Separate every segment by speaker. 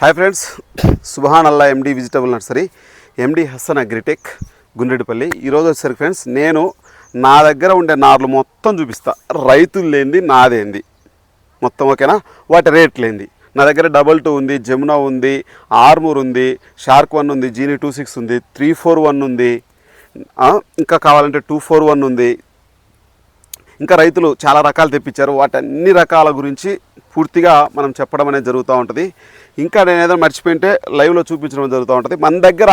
Speaker 1: Hi friends Subhan Allah MD vegetable nursery MD Hasan agritech Gundreddipalli. ఈరోజు వచ్చేసరికి friends నేను నా దగ్గర ఉండే నార్లు మొత్తం చూపిస్తా. రైతులు లేనిది నాదేంది మొత్తం ఓకేనా? వాటి రేట్లు ఏంది? నా దగ్గర డబల్ టూ ఉంది జమునా ఉంది ఆర్మూర్ ఉంది షార్క్ వన్ ఉంది జీనీ టూ సిక్స్ ఉంది త్రీ ఫోర్ వన్ ఉంది ఇంకా కావాలంటే టూ ఫోర్ వన్ ఉంది ఇంకా రైతులు చాలా రకాలు తెప్పించారు. వాటి అన్ని రకాల గురించి పూర్తిగా మనం చెప్పడం అనేది జరుగుతూ ఉంటుంది. ఇంకా నేను ఏదైనా మర్చిపోయింటే లైవ్లో చూపించడం జరుగుతూ ఉంటుంది. మన దగ్గర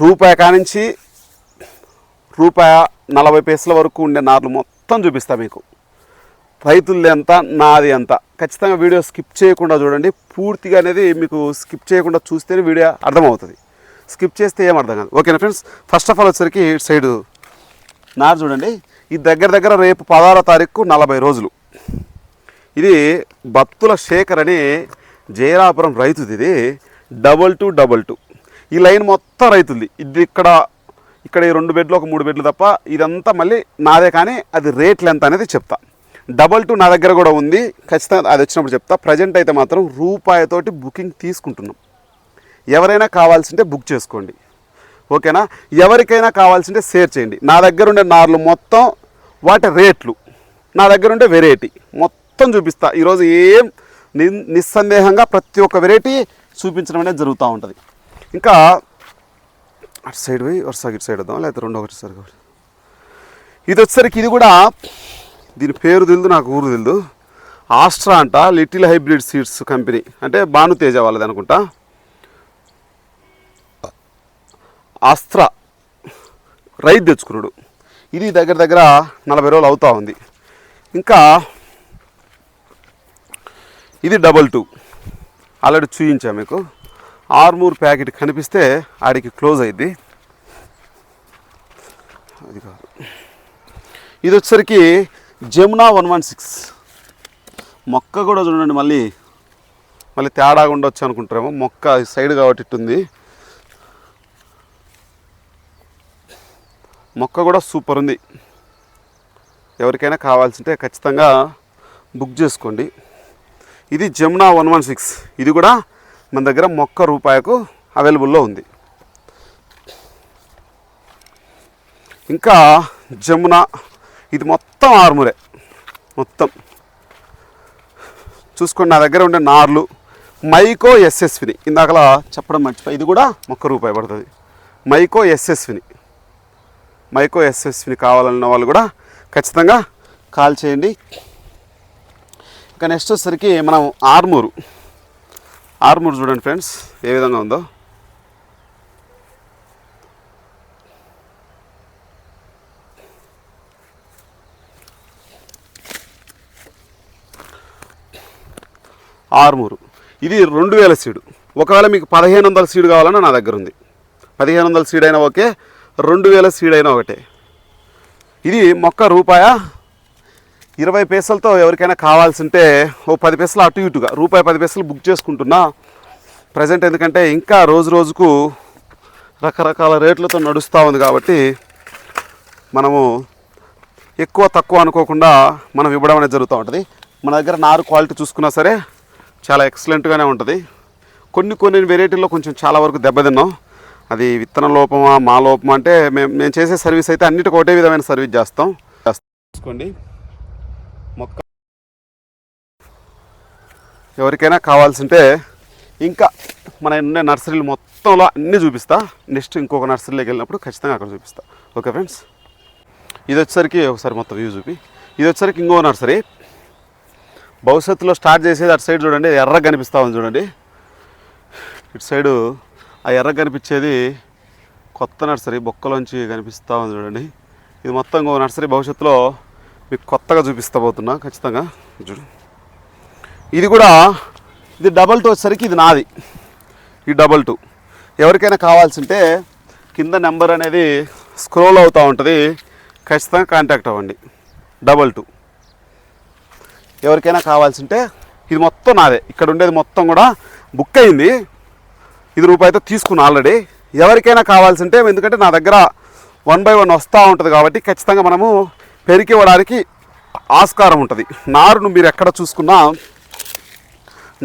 Speaker 1: రూపాయి కానించి రూపాయ నలభై పైసల వరకు ఉండే నార్లు మొత్తం చూపిస్తా మీకు. రైతులది ఎంత నాది ఎంత. ఖచ్చితంగా వీడియో స్కిప్ చేయకుండా చూడండి. పూర్తిగా అనేది మీకు స్కిప్ చేయకుండా చూస్తేనే వీడియో అర్థమవుతుంది. స్కిప్ చేస్తే ఏం అర్థం కాదు. ఓకేనా ఫ్రెండ్స్? ఫస్ట్ ఆఫ్ ఆల్ వచ్చేసరికి సైడు నారు చూడండి. ఇది దగ్గర దగ్గర రేపు పదహారో తారీఖు నలభై రోజులు. ఇది భక్తుల శేఖర్ అని జయరాపురం రైతుది ఇది. Double two double two. ఈ లైన్ మొత్తం రైతుంది. ఇది ఇక్కడ ఇక్కడ ఈ రెండు బెడ్లు ఒక మూడు బెడ్లు తప్ప ఇదంతా మళ్ళీ నాదే కానీ అది రేట్లు ఎంత అనేది చెప్తా. డబల్ టూ నా దగ్గర కూడా ఉంది. ఖచ్చితంగా అది వచ్చినప్పుడు చెప్తా. ప్రజెంట్ అయితే మాత్రం రూపాయితోటి బుకింగ్ తీసుకుంటున్నాం. ఎవరైనా కావాల్సింటే బుక్ చేసుకోండి. ఓకేనా? ఎవరికైనా కావాల్సింటే షేర్ చేయండి. నా దగ్గర ఉండే నార్లు మొత్తం వాటి రేట్లు. నా దగ్గర ఉండే వెరైటీ మొత్తం చూపిస్తా. ఈరోజు ఏం ని నిస్సందేహంగా ప్రతి ఒక్క వెరైటీ చూపించడం అనేది జరుగుతూ ఉంటుంది. ఇంకా అటు సైడ్ పోయి వరుసగా ఇటు సైడ్ వద్దాం లేకపోతే రెండో ఒకటి సరిగా ఇది వచ్చేసరికి ఇది కూడా దీని పేరు తెలియదు నాకు ఊరు తెలియదు ఆస్ట్రా అంట లిటిల్ హైబ్రిడ్ సీడ్స్ కంపెనీ. అంటే భానుతేజ వాళ్ళది అనుకుంటా. ఆస్ట్రా. రైతు తెచ్చుకున్నాడు. ఇది దగ్గర దగ్గర నలభై రోజులు అవుతూ ఉంది. ఇంకా ఇది డబల్ టూ. ఆల్రెడీ చూయించా మీకు. ఆర్మూర్ ప్యాకెట్ కనిపిస్తే ఆడికి క్లోజ్ అయింది. అది కాదు. ఇది వచ్చేసరికి జమునా వన్ వన్ సిక్స్. మొక్క కూడా చూడండి మళ్ళీ. మళ్ళీ తేడాగా ఉండొచ్చు అనుకుంటారేమో. మొక్క సైడ్ కాబట్టి ఉంది మొక్క కూడా సూపర్ ఉంది. ఎవరికైనా కావాల్సింటే ఖచ్చితంగా బుక్ చేసుకోండి. ఇది జమునా వన్ వన్ సిక్స్. ఇది కూడా మన దగ్గర మొక్క రూపాయకు అవైలబుల్లో ఉంది. ఇంకా జమున ఇది మొత్తం ఆర్మురే. మొత్తం. చూసుకోండి నా దగ్గర ఉండే నార్లు. మైకో ఎస్ఎస్విని. ఇందాకలా చెప్పడం మర్చిపోయి. ఇది కూడా మొక్క రూపాయి పడుతుంది. మైకో ఎస్ఎస్విని. మైకో ఎస్ఎస్విని కావాలన్న వాళ్ళు కూడా ఖచ్చితంగా కాల్ చేయండి. ఇంకా నెక్స్ట్ వచ్చేసరికి మనం ఆర్మూరు. ఆర్మూరు చూడండి ఫ్రెండ్స్ ఏ విధంగా ఉందో. ఆర్మూరు. ఇది రెండు వేల సీడు. ఒకవేళ మీకు పదిహేను వందల సీడు కావాలన్నా నా దగ్గర ఉంది. పదిహేను వందల సీడ్ అయినా ఓకే. రెండు వేల సీడ్ అయినా ఒకటే. ఇది మొక్క రూపాయ? ఇరవై పైసలతో ఎవరికైనా కావాల్సింటే ఓ పది పైసలు అటు ఇటుగా రూపాయి పది పైసలు బుక్ చేసుకుంటున్నా. ప్రజెంట్ ఎందుకంటే ఇంకా రోజు రోజుకు రకరకాల రేట్లతో నడుస్తూ ఉంది కాబట్టి మనము ఎక్కువ తక్కువ అనుకోకుండా మనం ఇవ్వడం అనేది జరుగుతూ ఉంటుంది. మన దగ్గర నారు క్వాలిటీ చూసుకున్నా సరే చాలా ఎక్సలెంట్గానే ఉంటుంది. కొన్ని కొన్ని వెరైటీల్లో కొంచెం చాలా వరకు దెబ్బతిన్నాం. అది విత్తన లోపమా మా లోపమా అంటే మేము మేము చేసే సర్వీస్ అయితే అన్నిటికీ ఒకటే విధమైన సర్వీస్ చేస్తాం. చూసుకోండి మొక్క ఎవరికైనా కావాల్సింటే ఇంకా మన ఉండే నర్సరీలు మొత్తంలో అన్నీ చూపిస్తా. నెక్స్ట్ ఇంకొక నర్సరీలోకి వెళ్ళినప్పుడు ఖచ్చితంగా అక్కడ చూపిస్తా. Okay friends? ఇది వచ్చేసరికి ఒకసారి మొత్తం వ్యూ చూపి. ఇది వచ్చేసరికి ఇంకో నర్సరీ. భవిష్యత్తులో స్టార్ట్ చేసేది అటు సైడ్ చూడండి ఎర్రగా కనిపిస్తూ ఉంది చూడండి. ఇటు సైడు ఆ ఎర్ర కనిపించేది కొత్త నర్సరీ బొక్కలోంచి కనిపిస్తూ ఉంది చూడండి. ఇది మొత్తం ఇంకో నర్సరీ భవిష్యత్తులో మీకు కొత్తగా చూపిస్తాబోతున్నా ఖచ్చితంగా చూడు. ఇది కూడా ఇది డబల్ టూ వచ్చేసరికి ఇది నాది. ఈ డబల్ టూ. ఎవరికైనా కావాల్సింటే కింద నెంబర్ అనేది స్క్రోల్ అవుతూ ఉంటుంది. ఖచ్చితంగా కాంటాక్ట్ అవ్వండి. Double two. ఎవరికైనా కావాల్సింటే ఇది మొత్తం నాదే. ఇక్కడ ఉండేది మొత్తం కూడా బుక్ అయింది. ఇది రూపాయితో తీసుకున్నా ఆల్రెడీ ఎవరికైనా కావాల్సింటే ఎందుకంటే నా దగ్గర వన్ బై వన్ వస్తూ ఉంటుంది కాబట్టి ఖచ్చితంగా మనము పెరికివ్వడానికి ఆస్కారం ఉంటుంది. నారును మీరు ఎక్కడ చూసుకున్నా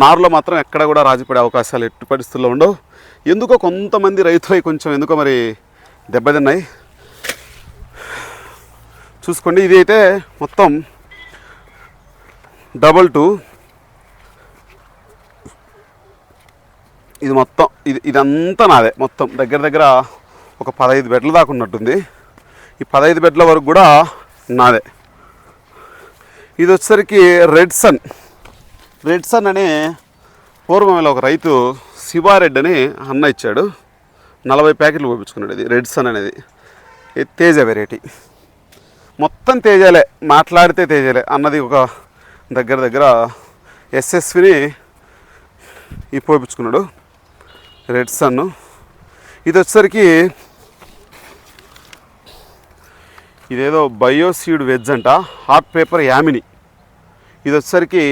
Speaker 1: నారులో మాత్రం ఎక్కడ కూడా రాజీపడే అవకాశాలు ఎట్టి పరిస్థితుల్లో ఉండవు. ఎందుకో కొంతమంది రైతులై కొంచెం ఎందుకో మరి దెబ్బతిన్నాయి. చూసుకోండి ఇది అయితే మొత్తం డబల్ టూ ఇది మొత్తం ఇది ఇదంతా నాదే. మొత్తం దగ్గర దగ్గర ఒక పదహైదు బెడ్ల దాకా ఉన్నట్టుంది. ఈ పదహైదు బెడ్ల వరకు కూడా నాదే. ఇది వచ్చేసరికి రెడ్ సన్. రెడ్ సన్ అనే పూర్వంలో ఒక రైతు శివారెడ్డి అని అన్న ఇచ్చాడు. నలభై ప్యాకెట్లు పంపించుకున్నాడు ఇది రెడ్ సన్ అనేది. ఇది తేజ వెరైటీ. మొత్తం తేజాలే మాట్లాడితే తేజలే. అన్నది ఒక దగ్గర దగ్గర ఎస్ఎస్విని ఈ పోపించుకున్నాడు రెడ్ సన్. ఇది వచ్చేసరికి ఇదేదో బయోసీడ్ వెజ్ అంట హాట్ పేపర్ యామిని. ఇది వచ్చేసరికి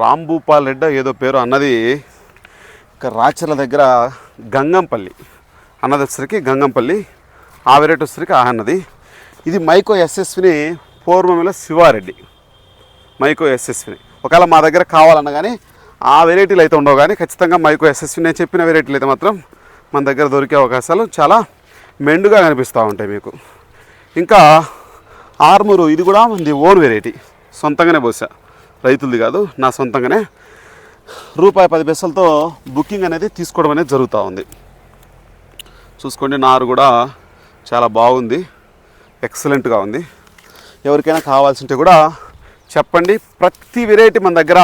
Speaker 1: రాంభూపాల్ రెడ్డ ఏదో పేరు అన్నది రాచల దగ్గర గంగంపల్లి. అన్నది వచ్చేసరికి గంగంపల్లి ఆ వెరైటీ వచ్చేసరికి ఆ అన్నది. ఇది మైకో ఎస్ఎస్విని పూర్వమిలో శివారెడ్డి. మైకో ఎస్ఎస్విని ఒకవేళ మా దగ్గర కావాలన్నా కానీ ఆ వెరైటీలు అయితే ఉండవు కానీ ఖచ్చితంగా మైకో ఎస్ఎస్వి నేను చెప్పిన వెరైటీలు అయితే మాత్రం మన దగ్గర దొరికే అవకాశాలు చాలా మెండుగా కనిపిస్తూ ఉంటాయి మీకు. ఇంకా ఆర్మూరు ఇది కూడా మంది ఓన్ వెరైటీ సొంతంగానే బహుశా. రైతులది కాదు నా సొంతంగానే. రూపాయి పది పైసలతో బుకింగ్ అనేది తీసుకోవడం అనేది జరుగుతూ ఉంది. చూసుకోండి నారు కూడా చాలా బాగుంది. ఎక్సలెంట్గా ఉంది. ఎవరికైనా కావాల్సింటే కూడా చెప్పండి. ప్రతి వెరైటీ మన దగ్గర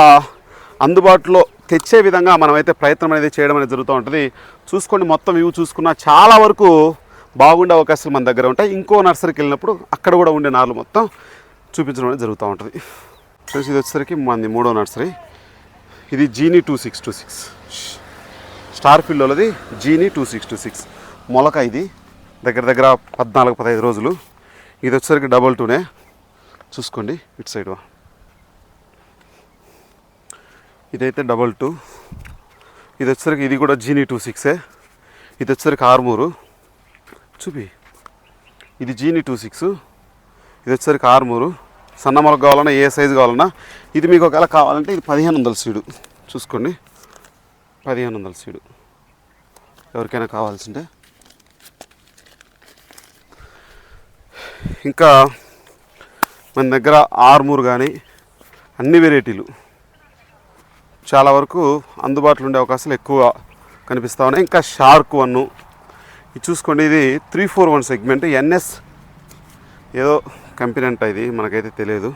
Speaker 1: అందుబాటులో తెచ్చే విధంగా మనమైతే ప్రయత్నం అనేది చేయడం అనేది జరుగుతూ ఉంటుంది. చూసుకోండి మొత్తం ఇవి చూసుకున్న చాలా వరకు బాగుండే అవకాశాలు మన దగ్గర ఉంటాయి. ఇంకో నర్సరీకి వెళ్ళినప్పుడు అక్కడ కూడా ఉండే నార్లు మొత్తం చూపించడం అనేది జరుగుతూ ఉంటుంది. ఫ్రెండ్స్ ఇది వచ్చేసరికి మనది మూడో నర్సరీ. ఇది Genie two six two six. Star ఫీల్డ్లోది Genie two six two six. మొలక ఇది. దగ్గర దగ్గర పద్నాలుగు పదహైదు రోజులు. ఇది వచ్చేసరికి డబల్ టూనే. చూసుకోండి ఇటు సైడ్ ఇదైతే డబల్ టూ. ఇది వచ్చేసరికి ఇది కూడా జీనీ టూ సిక్సే ఇది వచ్చేసరికి ఆర్మూరు. చూపి. ఇది జీనీ టూ సిక్స్ ఇది వచ్చేసరికి ఆర్మూరు. సన్నమలకు కావాలన్నా ఏ సైజు కావాలన్నా ఇది మీకు ఒకవేళ కావాలంటే ఇది పదిహేను వందల సీడు. చూసుకోండి. పదిహేను వందల సీడు. ఎవరికైనా కావాల్సింటే ఇంకా మన దగ్గర ఆర్మూర్ కానీ అన్ని వెరైటీలు చాలా వరకు అందుబాటులో ఉండే అవకాశాలు ఎక్కువ కనిపిస్తూ ఉన్నాయి. ఇంకా షార్క్ వన్. ఇది చూసుకోండి ఇది three four one segment. NS ఏదో కంపెనీ అంట ఇది మనకైతే తెలియదు.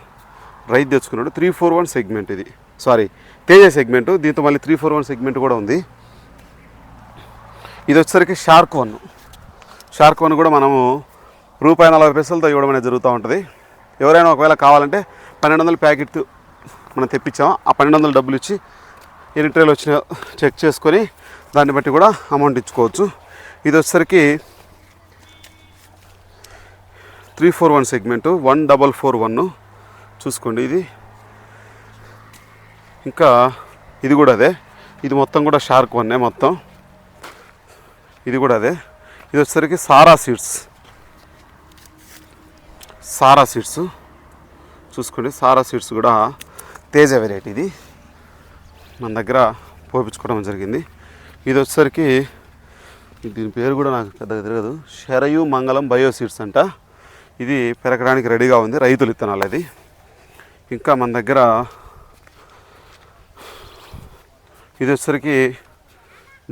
Speaker 1: రైతు తెచ్చుకున్నాడు త్రీ ఫోర్ వన్ సెగ్మెంట్ ఇది. Sorry Teja segment. దీంతో మళ్ళీ త్రీ ఫోర్ వన్ సెగ్మెంట్ కూడా ఉంది. ఇది వచ్చేసరికి షార్క్ వన్. షార్క్ వన్ కూడా మనము రూపాయి నలభై పైసలతో ఇవ్వడం అనేది జరుగుతూ ఉంటుంది. ఎవరైనా ఒకవేళ కావాలంటే పన్నెండు వందల ప్యాకెట్ మనం తెప్పించాము? ఆ పన్నెండు వందల డబ్బులు ఇచ్చి ఎన్ని ట్రేలు చెక్ చేసుకొని దాన్ని బట్టి కూడా అమౌంట్ ఇచ్చుకోవచ్చు. ఇది వచ్చేసరికి three four one segment one double four one చూసుకోండి ఇది. ఇంకా ఇది కూడా అదే. ఇది మొత్తం కూడా షార్క్ వన్నే మొత్తం. ఇది కూడా అదే. ఇది వచ్చేసరికి సారా సీడ్స్. సారా సీడ్స్. చూసుకోండి సారా సీడ్స్ కూడా తేజ వెరైటీ ఇది. మన దగ్గర పోపించుకోవడం జరిగింది. ఇది వచ్చేసరికి దీని పేరు కూడా నాకు పెద్దగా తెలియదు. శరయు మంగళం బయో సీడ్స్ అంట. ఇది పెరగడానికి రెడీగా ఉంది రైతులు ఇత్తనాలు అది. ఇంకా మన దగ్గర ఇది వచ్చేసరికి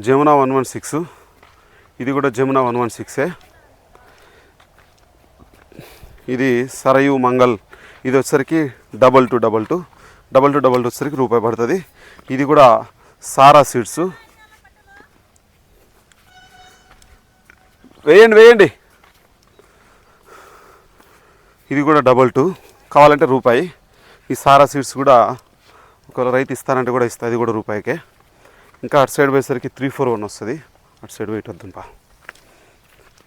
Speaker 1: జమునా వన్ వన్ సిక్స్. ఇది కూడా జమునా వన్ వన్ సిక్సే ఇది సరయు మంగల్. ఇది వచ్చేసరికి double two double two. Double two double two వచ్చేసరికి రూపాయి పడుతుంది. ఇది కూడా సారా సీడ్స్. వేయండి వేయండి. ఇది కూడా డబల్ టూ. కావాలంటే రూపాయి. ఈ సారా సీడ్స్ కూడా ఒకవేళ రైతు ఇస్తానంటే కూడా ఇస్తా అది కూడా రూపాయికే. ఇంకా అటు సైడ్ పోయేసరికి త్రీ ఫోర్ వన్ వస్తుంది. అటు సైడ్ వెయిట్ వద్దాం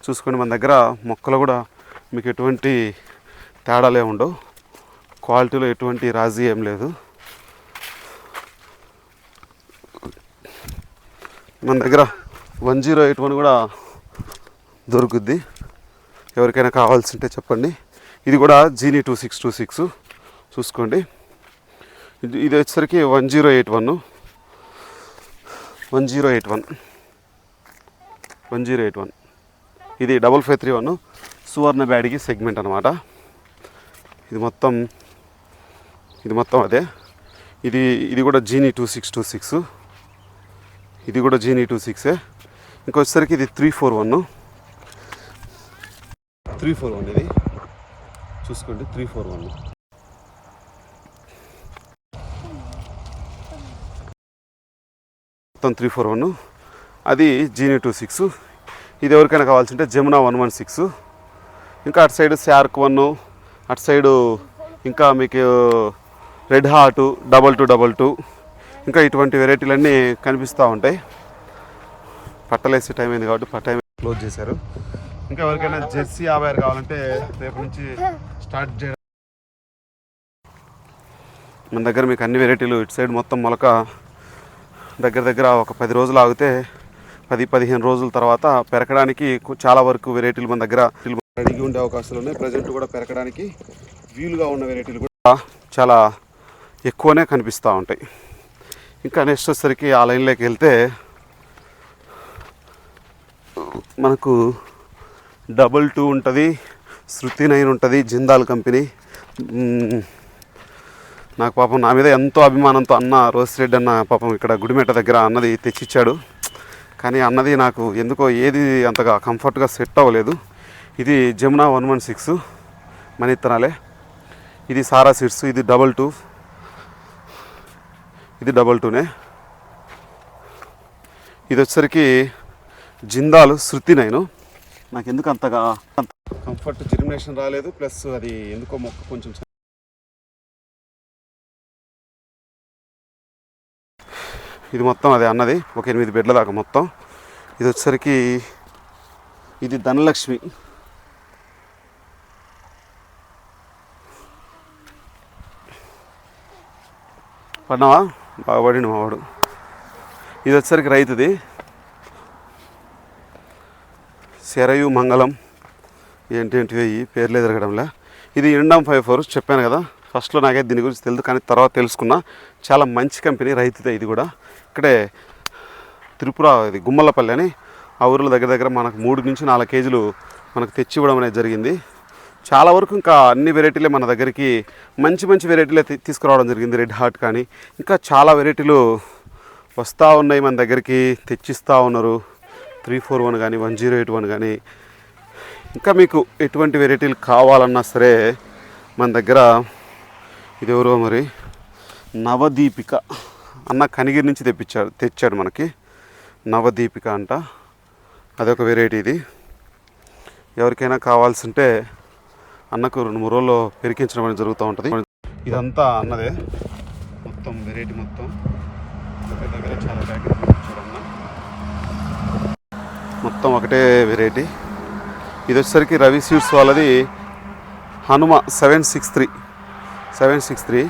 Speaker 1: చూసుకోండి మన దగ్గర మొక్కలు కూడా మీకు ఎటువంటి తేడాలే ఉండవు క్వాలిటీలో ఎటువంటి రాజీ ఏం లేదు. మన దగ్గర వన్ జీరో ఎయిట్ వన్ కూడా దొరుకుద్ది. ఎవరికైనా కావాల్సి ఉంటే చెప్పండి. ఇది కూడా Genie two six two six చూసుకోండి. ఇది ఇది వచ్చేసరికి one zero eight one. One zero eight one. One zero eight one. ఇది double five three one. Suvarna బ్యాడికి segment అనమాట ఇది మొత్తం ఇది మొత్తం అదే. ఇది ఇది కూడా Genie two six two six. ఇది కూడా జీనీ టూ సిక్సే ఇంకొచ్చేసరికి ఇది three four one three four one ఇది. చూసుకోండి త్రీ ఫోర్ వన్ మొత్తం త్రీ ఫోర్ వన్ అది జీనీ టూ సిక్స్ ఇది ఎవరికైనా కావాల్సింటే జమునా వన్ వన్ సిక్స్ ఇంకా అటు సైడ్ శార్క్ వన్ అటు సైడు ఇంకా మీకు red heart double two double two ఇంకా ఇటువంటి వెరైటీలన్నీ కనిపిస్తూ ఉంటాయి. పట్టలేసే టైం అయింది కాబట్టి పట్ట క్లోజ్ చేశారు. ఇంకా ఎవరికైనా జెర్సీ యాభై ఆరు కావాలంటే రేపు నుంచి స్టార్ట్ చేయడం మన దగ్గర మీకు అన్ని వెరైటీలు ఇటు సైడ్ మొత్తం మొలక దగ్గర దగ్గర ఒక పది రోజులు ఆగితే పది పదిహేను రోజుల తర్వాత పెరగడానికి చాలా వరకు వెరైటీలు మన దగ్గర అడిగి ఉండే అవకాశాలు ఉన్నాయి. ప్రజెంట్ కూడా పెరగడానికి వీలుగా ఉన్న వెరైటీలు కూడా చాలా ఎక్కువనే కనిపిస్తూ ఉంటాయి. ఇంకా నెక్స్ట్ వచ్చేసరికి ఆ లైన్లోకి వెళ్తే మనకు డబుల్ టూ ఉంటుంది శృతి నైన్ ఉంటుంది జిందాల్ కంపెనీ. నాకు పాపం నా మీద ఎంతో అభిమానంతో అన్న రోసిరెడ్డి అన్న పాపం ఇక్కడ గుడిమెట దగ్గర అన్నది తెచ్చిచ్చాడు. కానీ అన్నది నాకు ఎందుకో ఏది అంతగా కంఫర్ట్గా సెట్ అవ్వలేదు. ఇది జమునా వన్ వన్ సిక్స్ మన ఇత్తనాలే ఇది సారా సీడ్స్ ఇది డబల్ టూ ఇది డబల్ టూనే. ఇది వచ్చేసరికి జిందాలు శృతి నేను. నాకు ఎందుకు అంతగా అంత కంఫర్ట్ జెర్మినేషన్ రాలేదు ప్లస్ అది ఎందుకో మొక్క కొంచెం ఇది మొత్తం అది అన్నది ఒక ఎనిమిది బెడ్ల దాకా మొత్తం. ఇది వచ్చేసరికి ఇది ధనలక్ష్మి. పడినావా? బాగా పడిండు మావాడు ఇది వచ్చేసరికి రైతుది. శరయు మంగళం ఏంటేంటివి ఈ పేర్లు ఎదరగడంలే ఇది ఇండమ్ ఫైవ్ ఫోర్ చెప్పాను కదా. ఫస్ట్లో నాకైతే దీని గురించి తెలియదు కానీ తర్వాత తెలుసుకున్నా. చాలా మంచి కంపెనీ రైతుదే ఇది కూడా. ఇక్కడే త్రిపుర ఇది గుమ్మలపల్లి అని ఆ ఊరిలో దగ్గర దగ్గర మనకు మూడు నుంచి నాలుగు కేజీలు మనకు తెచ్చి ఇవ్వడం అనేది జరిగింది. చాలా వరకు ఇంకా అన్ని వెరైటీలే మన దగ్గరికి మంచి మంచి వెరైటీలే తీసుకురావడం జరిగింది రెడ్ హార్ట్ కానీ. ఇంకా చాలా వెరైటీలు వస్తూ ఉన్నాయి మన దగ్గరికి తెచ్చిస్తూ ఉన్నారు. త్రీ ఫోర్ వన్ కానీ వన్ జీరో ఎయిట్ వన్ కానీ. ఇంకా మీకు ఎటువంటి వెరైటీలు కావాలన్నా సరే మన దగ్గర ఇది ఎవరో మరి నవదీపిక అన్న కనిగిరి నుంచి తెప్పించాడు తెచ్చాడు మనకి. నవదీపిక అంట. అదొక వెరైటీ ఇది. ఎవరికైనా కావాల్సి ఉంటే అన్నకు రెండు మూడు రోజుల్లో పెరికించడం అనేది జరుగుతూ ఉంటుంది. ఇదంతా అన్నదే. మొత్తం వెరైటీ మొత్తం. దగ్గర దగ్గర చాలా ప్యాకెట్ మొత్తం ఒకటే వెరైటీ ఇది వచ్చేసరికి రవి సీడ్స్ వాళ్ళది Hanuma seven six three seven six three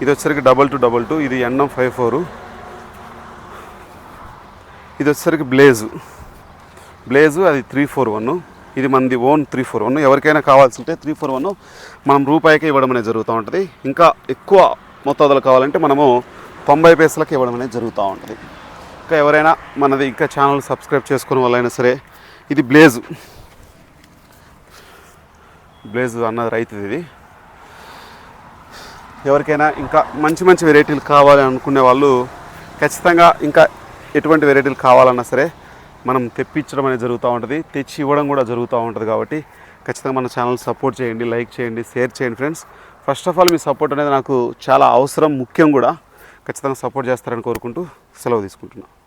Speaker 1: ఇది వచ్చేసరికి డబల్ టూ డబల్ టూ ఇది ఎన్ఎం ఫైవ్ ఫోర్ ఇది వచ్చేసరికి బ్లేజు బ్లేజు అది త్రీ ఫోర్ వన్ ఇది మనది ఓన్ త్రీ ఫోర్ వన్. ఎవరికైనా కావాల్సి ఉంటే త్రీ ఫోర్ వన్ మనం రూపాయికే ఇవ్వడం అనేది జరుగుతూ ఉంటుంది. ఇంకా ఎక్కువ మొత్తాదులు కావాలంటే మనము తొంభై పైసలకి ఇవ్వడం అనేది జరుగుతూ ఉంటుంది. ఇంకా ఎవరైనా మనది ఇంకా ఛానల్ సబ్స్క్రైబ్ చేసుకునే వాళ్ళైనా సరే ఇది బ్లేజు. బ్లేజు అన్నది రైతుది ఇది. ఎవరికైనా ఇంకా మంచి మంచి వెరైటీలు కావాలి అనుకునే వాళ్ళు ఖచ్చితంగా ఇంకా ఎటువంటి వెరైటీలు కావాలన్నా సరే మనం తెప్పించడం అనేది జరుగుతూ ఉంటుంది. తెచ్చి ఇవ్వడం కూడా జరుగుతూ ఉంటుంది కాబట్టి ఖచ్చితంగా మన ఛానల్ సపోర్ట్ చేయండి లైక్ చేయండి షేర్ చేయండి ఫ్రెండ్స్ ఫస్ట్ ఆఫ్ ఆల్ మీ సపోర్ట్ అనేది నాకు చాలా అవసరం ముఖ్యం కూడా. ఖచ్చితంగా సపోర్ట్ చేస్తారని కోరుకుంటూ సెలవు తీసుకుంటున్నాను